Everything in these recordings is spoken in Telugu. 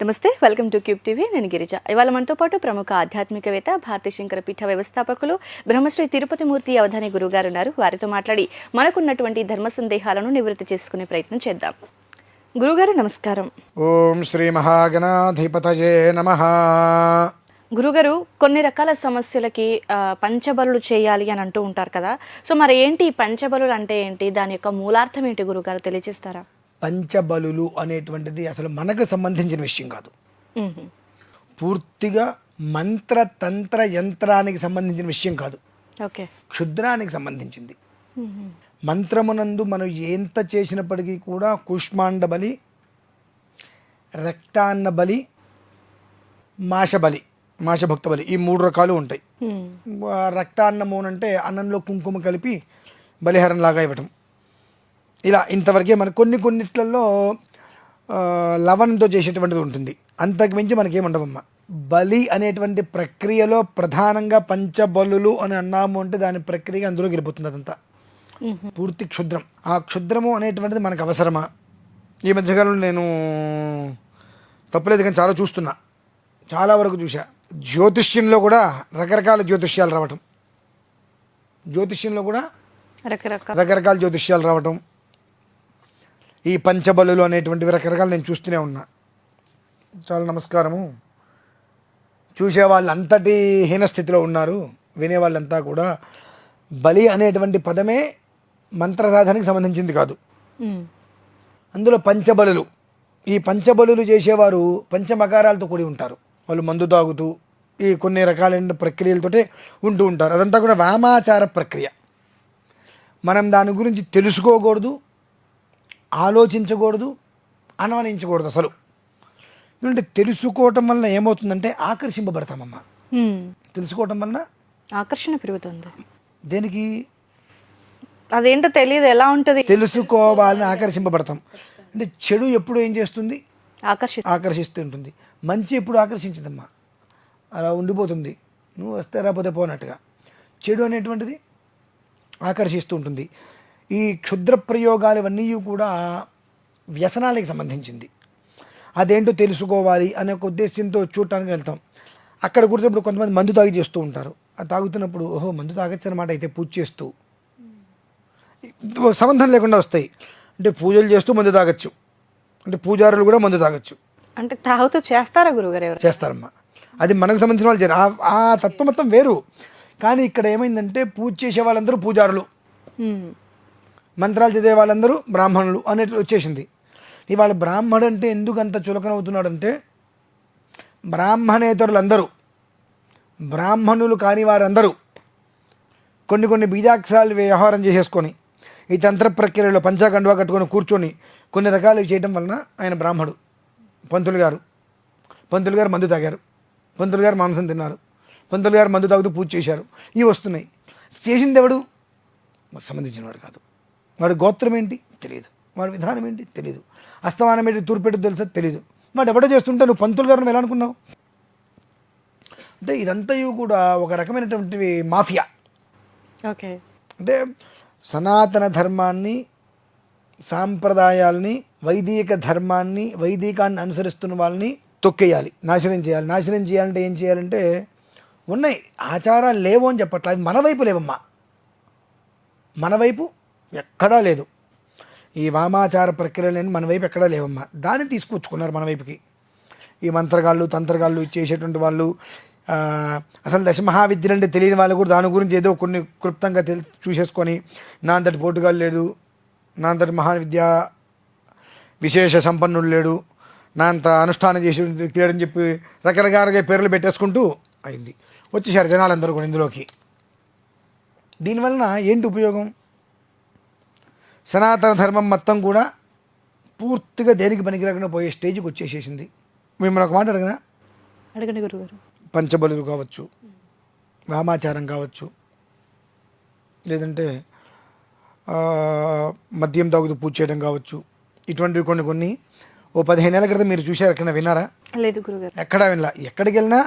నమస్తే వెల్కమ్ టు క్యూబ్ టీవీ. నేను గిరిజ. ఇవాళ మనతో పాటు ప్రముఖ ఆధ్యాత్మికవేత్త భారతీ శంకర పీఠ వ్యవస్థాపకులు బ్రహ్మశ్రీ తిరుపతి మూర్తి అవధాని గురుగారు ఉన్నారు వారితో మాట్లాడి మనకున్నటువంటి ధర్మ సందేహాలను నివృత్తి చేసుకునే ప్రయత్నం చేద్దాం. గురుగారు నమస్కారం. ఓం శ్రీ మహాగణాధిపతయే నమ. గురుగారు కొన్ని రకాల సమస్యలకి ఆ, పంచబలులు చేయాలి అని అంటూ ఉంటారు కదా. సో మరి ఏంటి ఈ పంచబలులు అంటే ఏంటి? దాని యొక్క మూలార్థం ఏంటి గురుగారు తెలియజేస్తారా పంచబలులు అనేటువంటిది అసలు మనకు సంబంధించిన విషయం కాదు. పూర్తిగా మంత్ర తంత్ర యంత్రానికి సంబంధించిన విషయం కాదు క్షుద్రానికి సంబంధించింది. మంత్రమునందు మనం ఎంత చేసినప్పటికీ కూడా కూష్మాండ బలి రక్తాన్న బలి మాషబలి మాషభక్త బలి ఈ మూడు రకాలు ఉంటాయి మ్మ్. ఆ రక్తాన్నము అంటే అన్నంలో కుంకుమ కలిపి బలిహారం లాగా ఇవ్వటం ఇలా ఇంతవరకే మన కొన్ని కొన్నిట్లలో లవణంతో చేసేటువంటిది ఉంటుంది. అంతకు మించి మనకేముండవమ్మ బలి అనేటువంటి ప్రక్రియలో ప్రధానంగా పంచబలులు అని అన్నాము అంటే దాని ప్రక్రియ అందులోకి వెళ్ళిపోతుంది అదంతా. పూర్తి క్షుద్రం. ఆ క్షుద్రము అనేటువంటిది మనకు అవసరమా? ఈ మధ్యకాలంలో నేను తప్పలేదు కానీ చాలా చూస్తున్నా. చాలా వరకు చూసా జ్యోతిష్యంలో కూడా రకరకాల జ్యోతిష్యాలు రావటం. జ్యోతిష్యంలో కూడా రకరకాల జ్యోతిష్యాలు రావటం. ఈ పంచబలులు అనేటువంటివి రకరకాలు నేను చూస్తూనే ఉన్నా. చాలా నమస్కారము. చూసే వాళ్ళు అంతటి హీన స్థితిలో ఉన్నారు. వినే వాళ్ళంతా కూడా బలి అనేటువంటి పదమే మంత్రసాధనకి సంబంధించింది కాదు. అందులో పంచబలులు. ఈ పంచబలులు చేసేవారు పంచమకారాలతో కూడి ఉంటారు. వాళ్ళు మందు తాగుతూ ఈ కొన్ని రకాలైన ప్రక్రియలతోటే ఉంటూ ఉంటారు. అదంతా కూడా వామాచార ప్రక్రియ. మనం దాని గురించి తెలుసుకోకూడదు. ఆలోచించకూడదు అనుమానించకూడదు అసలు. ఎందుకంటే తెలుసుకోవటం వలన ఏమవుతుందంటే ఆకర్షింపబడతామమ్మా. మ్మ్. తెలుసుకోవటం వలన ఆకర్షణ పెరుగుతుంది. దేనికి? అదేంటో తెలియదు ఎలా ఉంటుంది? తెలుసుకోవాలని ఆకర్షింపబడతాం. అంటే చెడు ఎప్పుడు ఏం చేస్తుంది? ఆకర్షి ఆకర్షిస్తూ ఉంటుంది. మంచి ఎప్పుడు ఆకర్షించదమ్మా. అలా ఉండిపోతుంది. నువ్వు వస్తే రాకపోతే పోనట్టుగా. చెడు అనేటువంటిది ఆకర్షిస్తూ ఉంటుంది. ఈ క్షుద్ర ప్రయోగాలు ఇవన్నీ కూడా వ్యసనాలకు సంబంధించింది. అదేంటో తెలుసుకోవాలి అనే ఒక ఉద్దేశంతో చూడటానికి వెళ్తాం. అక్కడ కూర్చున్నప్పుడు కొంతమంది మందు తాగి చేస్తూ ఉంటారు. అది తాగుతున్నప్పుడు ఓహో మందు తాగొచ్చు అనమాట అయితే పూజ చేస్తూ. సంబంధం లేకుండా వస్తాయి. అంటే పూజలు చేస్తూ మందు తాగొచ్చు. అంటే పూజారులు కూడా మందు తాగొచ్చు. అంటే తాగుతూ చేస్తారా గురుగారు ఎవరు చేస్తారమ్మా. అది మనకు సంబంధించిన వాళ్ళు ఆ- తత్వం మొత్తం వేరు. కానీ ఇక్కడ ఏమైందంటే పూజ చేసే వాళ్ళందరూ పూజారులు. మంత్రాలు చదివే వాళ్ళందరూ బ్రాహ్మణులు అనేట్లు వచ్చేసింది. ఇవాళ బ్రాహ్మడు అంటే ఎందుకు అంత చులకన అవుతున్నాడంటే బ్రాహ్మణేతరులందరూ బ్రాహ్మణులు కాని వారందరూ కొన్ని కొన్ని బీజాక్షరాలు వ్యవహారం చేసేసుకొని ఈ తంత్ర ప్రక్రియలో పంచాకండువా కట్టుకొని కూర్చొని కొన్ని రకాలు చేయడం వలన ఆయన బ్రాహ్మడు. పంతులు గారు పంతులు గారు మందు తాగారు పంతులు గారు మాంసం తిన్నారు పంతులు గారు మందు తాగుతూ పూజ చేశారు. ఇవి వస్తున్నాయి. చేసింది ఎవడు? సంబంధించిన వాడు కాదు. వాడి గోత్రం ఏంటి? తెలియదు వాడి విధానం ఏంటి? తెలియదు అస్తమానం ఏంటి? తూర్పెట్టు తెలుసా? తెలియదు వాడు ఎవడో చేస్తుంటే నువ్వు పంతులు గారిని ఎలా అనుకున్నావు? అంటే ఇదంతయు కూడా ఒక రకమైనటువంటి మాఫియా. ఓకే. అంటే సనాతన ధర్మాన్ని సాంప్రదాయాల్ని వైదిక ధర్మాన్ని వైదికాన్ని అనుసరిస్తున్న వాళ్ళని తొక్కేయాలి. నాశనం చేయాలి. నాశనం చేయాలంటే ఏం చేయాలంటే ఉన్నాయి ఆచారాలు లేవు అని చెప్పట్లా. అవి మన వైపు లేవమ్మా. మన వైపు ఎక్కడా లేదు. ఈ వామాచార ప్రక్రియలని మన వైపు ఎక్కడా లేవమ్మా. దాన్ని తీసుకొచ్చుకున్నారు మన వైపుకి. ఈ మంత్రగాళ్ళు తంత్రగాళ్ళు చేసేటువంటి వాళ్ళు అసలు దశ మహావిద్యలు అంటే తెలియని వాళ్ళు కూడా దాని గురించి ఏదో కొన్ని క్లుప్తంగా తెలి చూసేసుకొని నా అంతటి పోటుగాలు లేదు నా అంతటి మహావిద్య విశేష సంపన్నుడు లేడు నా అంత అనుష్ఠానం చేసి వ్యక్తి లేడని చెప్పి రకరకాలుగా పేర్లు పెట్టేసుకుంటూ అయింది. వచ్చేసారు జనాలందరూ కూడా ఇందులోకి. దీనివలన ఏంటి ఉపయోగం? సనాతన ధర్మం మొత్తం కూడా పూర్తిగా దేనికి పనికిరాకుండా పోయే స్టేజ్కి వచ్చేసేసింది. మిమ్మల్ని ఒక మాట అడిగినా? అడగండి గురుగారు. పంచబలులు కావచ్చు వామాచారం కావచ్చు లేదంటే మద్యం తాగుతూ పూజ చేయడం కావచ్చు. ఇటువంటివి కొన్ని కొన్ని ఓ పదిహేను ఏళ్ళ క్రితం మీరు చూశారు ఎక్కడ విన్నారా? లేదు గురుగారు. ఎక్కడా వెళ్ళా ఎక్కడికి వెళ్ళినా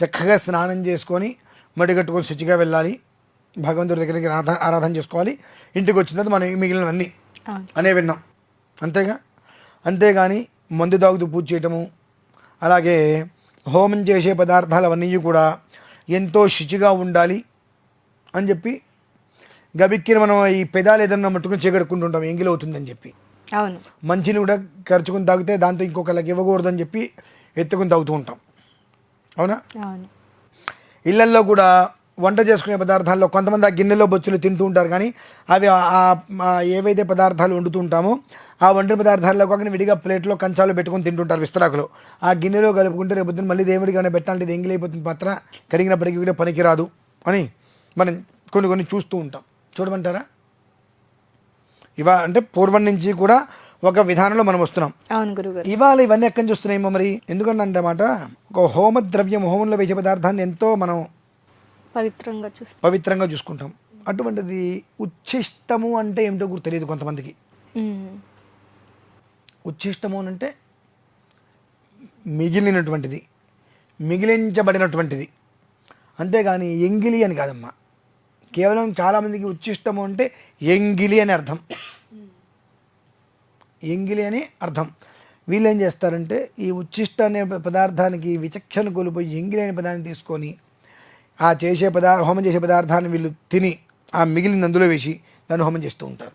చక్కగా స్నానం చేసుకొని మడి కట్టుకొని శుచిగా వెళ్ళాలి. భగవంతుడి దగ్గరికి ఆరాధన ఆరాధన చేసుకోవాలి. ఇంటికి వచ్చిన తర్వాత మనం మిగిలినవన్నీ అనే విన్నాం. అంతేగా? అంతేగాని మందు తాగుతూ పూజ చేయటము అలాగే హోమం చేసే పదార్థాలు అవన్నీ కూడా ఎంతో శుచిగా ఉండాలి అని చెప్పి గబిక్కిన మనం ఈ పెదాలు ఏదన్నా ముట్టుకుని ఎంగిలి అవుతుందని చెప్పి. అవును. మంచిని కూడా ఖర్చుకుని తాగితే దాంతో ఇంకొకళ్ళకి ఇవ్వకూడదని చెప్పి ఎత్తుకుని తాగుతూ ఉంటాం. అవునా? అవును. ఇళ్ళల్లో కూడా వంట చేసుకునే పదార్థాల్లో కొంతమంది ఆ గిన్నెలో బొచ్చులు తింటూ ఉంటారు కానీ అవి ఏవైతే పదార్థాలు వండుతూ ఉంటామో ఆ వండిన పదార్థాల్లో కాకుండా విడిగా ప్లేట్లో కంచాలు పెట్టుకొని తింటుంటారు విస్తరాకులు. ఆ గిన్నెలో కలుపుకుంటే రేపు పొద్దున్న మళ్ళీ దేవుడిగానే పెట్టాలంటే ఇది ఎంగిలైపోతుంది పాత్ర. కడిగినప్పటికీ కూడా పనికిరాదు అని మనం కొన్ని కొన్ని చూస్తూ ఉంటాం. చూడమంటారా? ఇవా అంటే పూర్వం నుంచి కూడా ఒక విధానంలో మనం వస్తున్నాం. అవును గురుగారు. ఇవాళ ఇవన్నీ ఎక్కడి నుంచి వస్తున్నాయేమో మరి? ఎందుకనంటే మాట? ఒక హోమ ద్రవ్యం హోమంలో వేసే పదార్థాన్ని ఎంతో మనం పవిత్రంగా చూస్తాం. పవిత్రంగా చూసుకుంటాం. అటువంటిది ఉచ్ఛిష్టము అంటే ఏమిటో గుర్తు తెలియదు కొంతమందికి. ఉమ్. ఉచ్ఛిష్టము అని అంటే మిగిలినటువంటిది మిగిలించబడినటువంటిది. అంతేగాని ఎంగిలి అని కాదమ్మా. కేవలం చాలామందికి ఉచ్ఛిష్టము అంటే ఎంగిలి అని అర్థం. ఎంగిలి అని అర్థం. వీళ్ళు ఏం చేస్తారంటే ఈ ఉచ్ఛిష్ట అనే పదార్థానికి విచక్షణ కోల్పోయి ఎంగిలి అనే పదాన్ని తీసుకొని ఆ చేసే పదార్థ హోమం చేసే పదార్థాన్ని వీళ్ళు తిని ఆ మిగిలిన అందులో వేసి దాన్ని హోమం చేస్తూ ఉంటారు.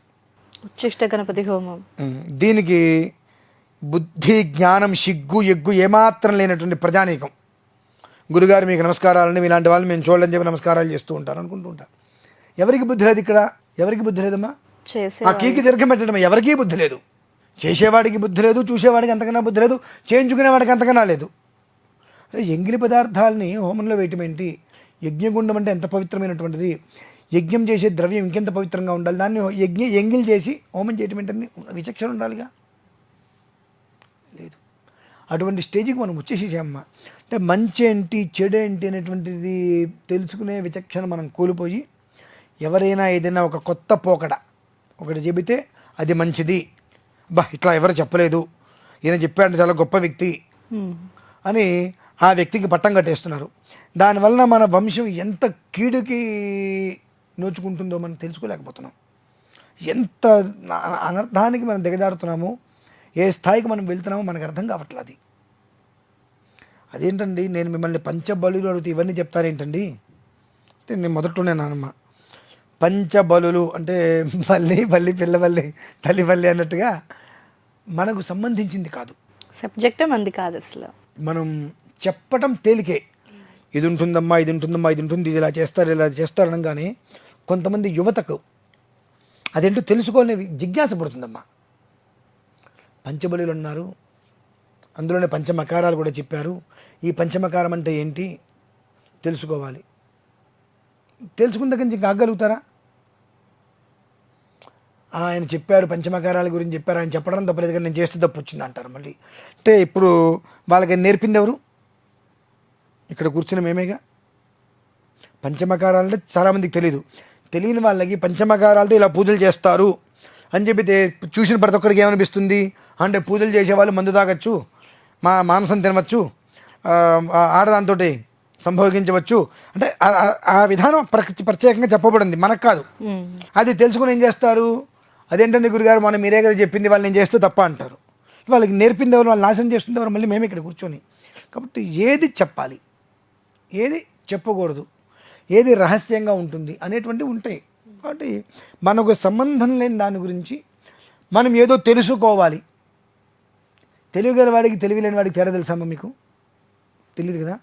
ఉచ్చిష్ట గణపతి హోమం. దీనికి బుద్ధి జ్ఞానం సిగ్గు ఎగ్గు ఏమాత్రం లేనటువంటి ప్రజానీకం. గురుగారు మీకు నమస్కారాలని ఇలాంటి వాళ్ళు మేము చూడని చెప్పి నమస్కారాలు చేస్తూ ఉంటారు అనుకుంటూ ఉంటారు. ఎవరికి బుద్ధి లేదు ఇక్కడ? ఎవరికి బుద్ధి లేదమ్మా? చేసే ఆ కీకి దీర్ఘం పెట్టడం ఎవరికీ బుద్ధి లేదు. చేసేవాడికి బుద్ధి లేదు చూసేవాడికి అంతకన్నా బుద్ధి లేదు చేయించుకునేవాడికి అంతకన్నా లేదు. ఎంగిలి పదార్థాలని హోమంలో వేయటం ఏంటి? యజ్ఞగుండం అంటే ఎంత పవిత్రమైనటువంటిది? యజ్ఞం చేసే ద్రవ్యం ఇంకెంత పవిత్రంగా ఉండాలి? దాన్ని యజ్ఞ ఎంగిల్ చేసి హోమం చేయటం ఏంటని విచక్షణ ఉండాలిగా? లేదు. అటువంటి స్టేజ్కి మనం వచ్చేసేసామమ్మా. అంటే మంచి ఏంటి చెడు ఏంటి అనేటువంటిది తెలుసుకునే విచక్షణ మనం కోల్పోయి ఎవరైనా ఏదైనా ఒక కొత్త పోకడ ఒకటి చెబితే అది మంచిది. బా ఇట్లా ఎవరు చెప్పలేదు. ఈయన చెప్పాడు చాలా గొప్ప వ్యక్తి. అని ఆ వ్యక్తికి పట్టం కట్టేస్తున్నారు. దానివలన మన వంశం ఎంత కీడుకి నోచుకుంటుందో మనం తెలుసుకోలేకపోతున్నాం. ఎంత అనర్థానికి మనం దిగజారుతున్నామో ఏ స్థాయికి మనం వెళ్తున్నామో మనకు అర్థం కావట్లేదు అది. అదేంటండి నేను మిమ్మల్ని పంచబలులు అడిగితే ఇవన్నీ చెప్తారేంటండి? అంటే నేను మొదట్లోనే నానమ్మ. పంచబలులు అంటే బల్లి బల్లి పిల్లబల్లి తల్లి బల్లి అన్నట్టుగా మనకు సంబంధించింది కాదు. సబ్జెక్టే మంది కాదు అసలు. మనం చెప్పటం తేలికే. ఇది ఉంటుందమ్మా ఇది ఉంటుందమ్మా ఇది ఉంటుంది ఇది ఇలా చేస్తారు ఇలా చేస్తారు అనగానే కొంతమంది యువతకు అదేంటో తెలుసుకోలే జిజ్ఞాస పడుతుందమ్మా. పంచబలులు ఉన్నారు అందులోనే పంచమకారాలు కూడా చెప్పారు. ఈ పంచమకారం అంటే ఏంటి? తెలుసుకోవాలి. తెలుసుకున్న దగ్గర నుంచి కాగలుగుతారా? ఆయన చెప్పారు పంచమకారాల గురించి చెప్పారు ఆయన చెప్పడం తప్పలేదు కానీ నేను చేస్తే తప్పు వచ్చింది అంటారు మళ్ళీ. అంటే ఇప్పుడు వాళ్ళకి నేర్పింది ఎవరు? ఇక్కడ కూర్చున్న మేమేగా? పంచమకారాలు అంటే చాలామందికి తెలియదు తెలియని వాళ్ళకి పంచమకారాలతో ఇలా పూజలు చేస్తారు. అని చెప్పి తే- చూసిన ప్రతి ఒక్కరికి ఏమనిపిస్తుంది? అంటే పూజలు చేసేవాళ్ళు మందు తాగొచ్చు మా మాంసం తినవచ్చు ఆడదాంతో సంభోగించవచ్చు. అంటే ఆ- విధానం ప్రత్యేక- ప్రత్యేకంగా చెప్పబడింది. మనకు కాదు. అది తెలుసుకుని ఏం చేస్తారు? అదేంటండి గురుగారు మనం మీరే కదా చెప్పింది వాళ్ళు నేను చేస్తే తప్ప అంటారు. వాళ్ళకి నేర్పింది ఎవరు వాళ్ళు నాశనం చేస్తుంది ఎవరు మళ్ళీ మేము ఇక్కడ కూర్చొని. కాబట్టి ఏది చెప్పాలి? ఏది చెప్పకూడదు ఏది రహస్యంగా ఉంటుంది అనేటువంటివి ఉంటాయి. కాబట్టి మనకు సంబంధం లేని దాని గురించి మనం ఏదో తెలుసుకోవాలి. తెలివిగల వాడికి తెలివి లేని వాడికి తేడా తెలుసమ్మా మీకు? తెలియదు కదా?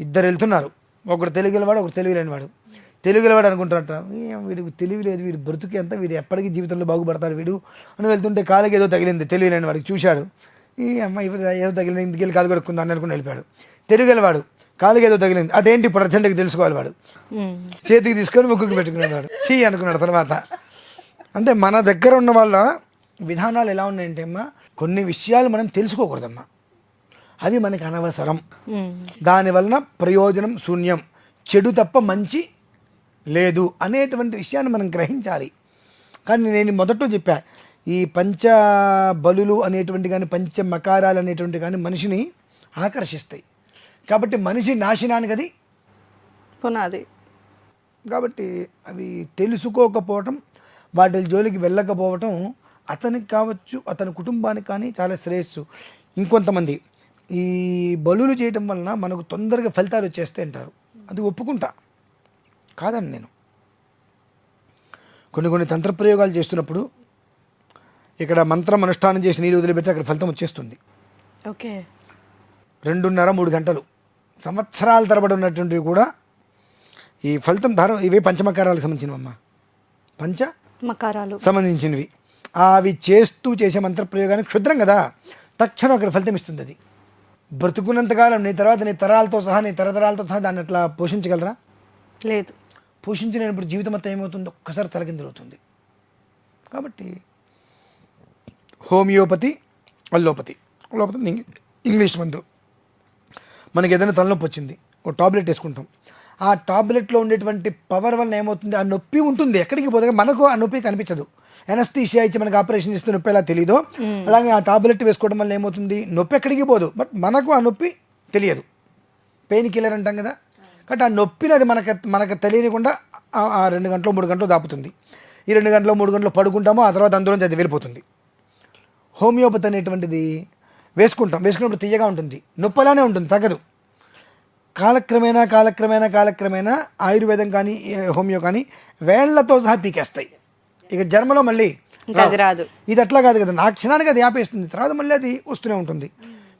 ఇద్దరు వెళ్తున్నారు. ఒకడు తెలివిగలవాడు ఒకడు తెలివి లేనివాడు తెలివిగలవాడు అనుకుంటారట వీడికి తెలివి లేదు వీడి బ్రతుకు ఎంత వీడు ఎప్పటికీ జీవితంలో బాగుపడతాడు వీడు అని వెళ్తుంటే కాలుకి ఏదో తగిలింది తెలివి లేని వాడికి చూశాడు. ఈ అమ్మాయి ఇప్పుడు ఏదో తగిలింది ఇంటికి కాలు కడుక్కుందా అని అనుకుని వెళ్ళిపోయాడు. తెలివిగలవాడు కాలుకి ఏదో తగిలింది. అదేంటి ఇప్పుడు అర్జెంట్గా తెలుసుకోవాలి వాడు. చేతికి తీసుకొని ముక్కుకి పెట్టుకునేవాడు చీ అనుకున్నాడు తర్వాత. అంటే మన దగ్గర ఉన్న వాళ్ళ విధానాలు ఎలా ఉన్నాయంటే అమ్మా కొన్ని విషయాలు మనం తెలుసుకోకూడదమ్మా. అవి మనకి అనవసరం. ఉమ్. దాని వలన ప్రయోజనం శూన్యం. చెడు తప్ప మంచి లేదు అనేటువంటి విషయాన్ని మనం గ్రహించాలి. కానీ నేను మొదట్లో చెప్పా ఈ పంచ బలులు అనేటువంటి కానీ పంచ మకారాలు అనేటువంటి కానీ మనిషిని ఆకర్షిస్తాయి. కాబట్టి మనిషి నాశనానికి అది పునాది. కాబట్టి అవి తెలుసుకోకపోవటం వాటి జోలికి వెళ్ళకపోవటం అతనికి కావచ్చు అతని కుటుంబానికి కానీ చాలా శ్రేయస్సు. ఇంకొంతమంది ఈ బలులు చేయటం వలన మనకు తొందరగా ఫలితాలు వచ్చేస్తే అంటారు. అది ఒప్పుకుంటా. కాదని నేను. కొన్ని కొన్ని తంత్ర ప్రయోగాలు చేస్తున్నప్పుడు ఇక్కడ మంత్రం అనుష్ఠానం చేసి నీళ్ళు వదిలిపెడితే అక్కడ ఫలితం వచ్చేస్తుంది. ఓకే. రెండున్నర మూడు గంటలు. సంవత్సరాల తరబడి ఉన్నటువంటివి కూడా ఈ ఫలితం ధార ఇవే పంచమకారాలకు సంబంధించినవమ్మా. పంచ మకారాలు. సంబంధించినవి. అవి చేస్తూ చేసే మంత్ర ప్రయోగానికి క్షుద్రం కదా. తక్షణం అక్కడ ఫలితం ఇస్తుంది అది బ్రతుకున్నంతకాలం నీ తర్వాత నీ తరాలతో సహా నీ తరతరాలతో సహా దాన్ని అట్లా పోషించగలరా? లేదు. పోషించినప్పుడు జీవితం అంతా ఏమవుతుంది? ఒక్కసారి తలకిందులవుతుంది కాబట్టి హోమియోపతి అల్లోపతి అల్లోపతి ఇంగ్- ఇంగ్లీష్ మందు. మనకి ఏదైనా తలనొప్పి వచ్చింది ఒక టాబ్లెట్ వేసుకుంటాం. ఆ టాబ్లెట్లో ఉండేటువంటి పవర్ వల్ల ఏమవుతుంది? ఆ నొప్పి ఉంటుంది. ఎక్కడికి పోతే మనకు ఆ నొప్పి కనిపించదు. ఎనస్థీషియా ఇచ్చి మనకి ఆపరేషన్ చేస్తే నొప్పి ఎలా తెలియదో అలాగే ఆ టాబ్లెట్ వేసుకోవడం వల్ల ఏమవుతుంది? నొప్పి ఎక్కడికి పోదు. బట్ మనకు ఆ నొప్పి తెలియదు. పెయిన్ కిల్లర్ అంటాం కదా? కాబట్టి ఆ నొప్పిని అది మనకు మనకు తెలియకుండా ఆ- ఆ రెండు గంటలు మూడు గంటలు దాపుతుంది. ఈ రెండు గంటలు మూడు గంటలు పడుకుంటామో ఆ తర్వాత అందులోంచి అది వెళ్ళిపోతుంది. హోమియోపతి అనేటువంటిది వేసుకుంటాం. వేసుకున్నప్పుడు తీయగా ఉంటుంది. నొప్పలానే ఉంటుంది తగ్గదు. కాలక్రమేణా కాలక్రమేణా కాలక్రమేణా ఆయుర్వేదం కానీ హోమియో కానీ వేళ్ళతో సహా పీకేస్తాయి. ఇక జన్మలో మళ్ళీ రాదు. ఇది అట్లా కాదు కదా. ఆ క్షణానికి అది ఆపేస్తుంది. తర్వాత మళ్ళీ అది వస్తూనే ఉంటుంది.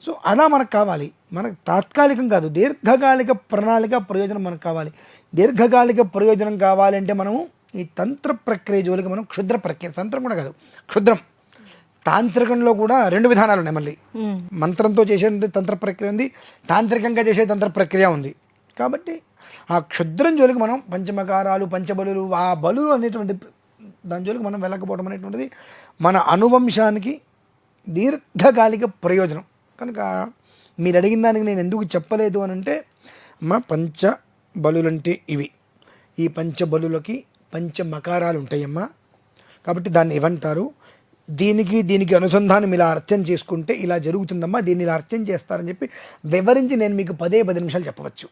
సో అలా మనకు కావాలి. మనకు తాత్కాలికం కాదు. దీర్ఘకాలిక ప్రణాళిక ప్రయోజనం మనకు కావాలి. దీర్ఘకాలిక ప్రయోజనం కావాలంటే మనము ఈ తంత్ర ప్రక్రియ జోలికి మనం క్షుద్ర ప్రక్రియ. తంత్రం కూడా కాదు. క్షుద్రం. తాంత్రికంలో కూడా రెండు విధానాలు ఉన్నాయి మళ్ళీ. మంత్రంతో చేసే తంత్ర ప్రక్రియ ఉంది తాంత్రికంగా చేసే తంత్ర ప్రక్రియ ఉంది. కాబట్టి ఆ క్షుద్రం జోలికి మనం పంచమకారాలు పంచబలులు ఆ బలులు అనేటువంటి దాని జోలికి మనం వెళ్ళకపోవడం అనేటువంటిది మన అనువంశానికి దీర్ఘకాలిక ప్రయోజనం. కనుక మీరు అడిగిన దానికి నేను ఎందుకు చెప్పలేదు అని అంటే మా పంచ బలులంటే ఇవి. ఈ పంచబలులకి పంచమకారాలు ఉంటాయమ్మా. కాబట్టి దాన్ని ఏమంటారు? దీనికి దీనికి అనుసంధానం ఇలా అర్చన చేసుకుంటే ఇలా జరుగుతుందమ్మా దీన్ని ఇలా అర్చన చేస్తారని చెప్పి వివరించి నేను మీకు పదే పది నిమిషాలు చెప్పవచ్చు.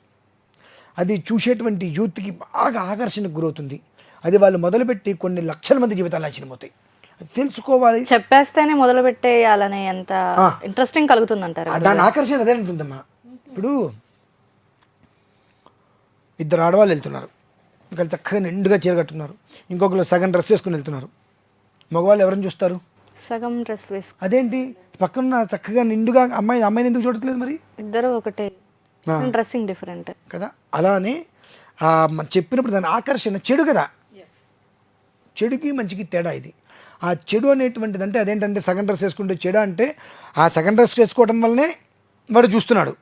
అది చూసేటువంటి యూత్కి బాగా ఆకర్షణకు గురవుతుంది. అది వాళ్ళు మొదలుపెట్టి కొన్ని లక్షల మంది జీవితాలు నాశనమవుతాయి అది తెలుసుకోవాలి. చెప్పేస్తేనే మొదలు పెట్టేయాలనే ఎంత. ఇంట్రెస్టింగ్ కలుగుతుంది అంటారు దాని ఆకర్షణ అదే ఉంటుందమ్మా. ఇప్పుడు ఇద్దరు ఆడవాళ్ళు వెళ్తున్నారు. ఒకళ్ళు చక్కగా నిండుగా చీర కట్టున్నారు ఇంకొకరు సగం డ్రెస్ వేసుకుని వెళ్తున్నారు. మగవాళ్ళు ఎవరిని చూస్తారు? సగం డ్రెస్ వేసు అదేంటి? పక్కన చక్కగా నిండుగా అమ్మాయి అమ్మాయిని ఎందుకు చూడట్లేదు మరి? ఇద్దరు ఒకటే. Dressing different. కదా? అలానే ఆ మ- చెప్పినప్పుడు దాని ఆకర్షణ చెడు కదా? చెడుకి మంచికి తేడా ఇది. ఆ చెడు అనేటువంటిది అంటే అదేంటంటే సగం డ్రెస్ వేసుకుంటే చెడు అంటే ఆ సగం డ్రెస్ వేసుకోవడం వల్లనే వాడు చూస్తున్నాడు.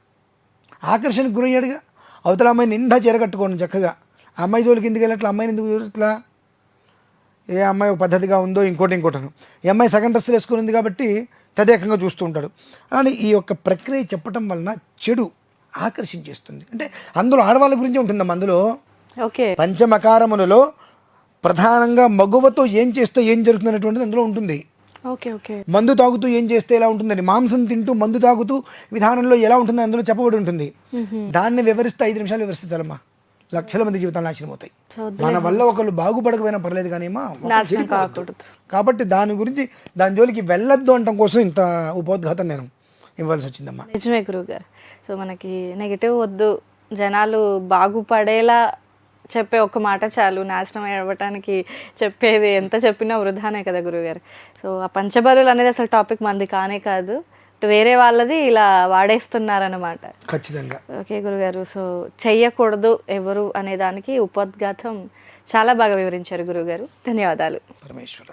ఆకర్షణకు గురయ్యాడుగా. అవతల అమ్మాయి నిండా చీర కట్టుకోండి చక్కగా. ఆ అమ్మాయి జోలికి ఎందుకు వెళ్ళట్లా? అమ్మాయిని ఎందుకు చూడట్లా? ఏ అమ్మాయి ఒక పద్ధతిగా ఉందో ఇంకోటి ఇంకోటను. ఈ అమ్మాయి సగం డ్రెస్సులు వేసుకుని కాబట్టి తదేకంగా చూస్తూ ఉంటాడు. అని ఈ యొక్క ప్రక్రియ చెప్పటం వలన చెడు ఆకర్షించేస్తుంది. అంటే అందులో ఆడవాళ్ళ గురించి ఉంటుందమ్మా అందులో. ఓకే. పంచమకారములలో ప్రధానంగా మగువతో ఏం చేస్తే ఏం జరుగుతుంది అనేటువంటిది అందులో ఉంటుంది. Okay okay. మందు తాగుతూ ఏం చేస్తే ఎలా ఉంటుందని మాంసం తింటూ మందు తాగుతూ విధానంలో ఎలా ఉంటుంది అందులో చెప్పబడి ఉంటుంది. దాన్ని వివరిస్తే ఐదు నిమిషాలు వివరిస్తే చాలమ్మా. లక్షల మంది జీవితాలు నాశనం అవుతాయి. మన వల్ల ఒకళ్ళు బాగుపడకపోయినా పర్లేదు కానీ. కాబట్టి దాని గురించి దాని జోలికి వెళ్ళొద్దు అంటం కోసం ఇంత ఉపోద్ఘాతం నేను ఇవ్వాల్సి వచ్చిందమ్మా. నిజమే గురువు గారు. సో మనకి నెగిటివ్ వద్దు. జనాలు బాగుపడేలా చెప్పే ఒక మాట చాలు. నాశనం అవ్వటానికి చెప్పేది ఎంత చెప్పినా వృధానే కదా గురువుగారు సో ఆ పంచబలులు అనేది అసలు టాపిక్ మంది కానే కాదు. వేరే వాళ్ళది ఇలా వాడేస్తున్నారన్నమాట. ఖచ్చితంగా. ఓకే గురుగారు సో చెయ్యకూడదు ఎవరు అనే దానికి ఉపోద్ఘాతం చాలా బాగా వివరించారు గురుగారు. ధన్యవాదాలు. పరమేశ్వర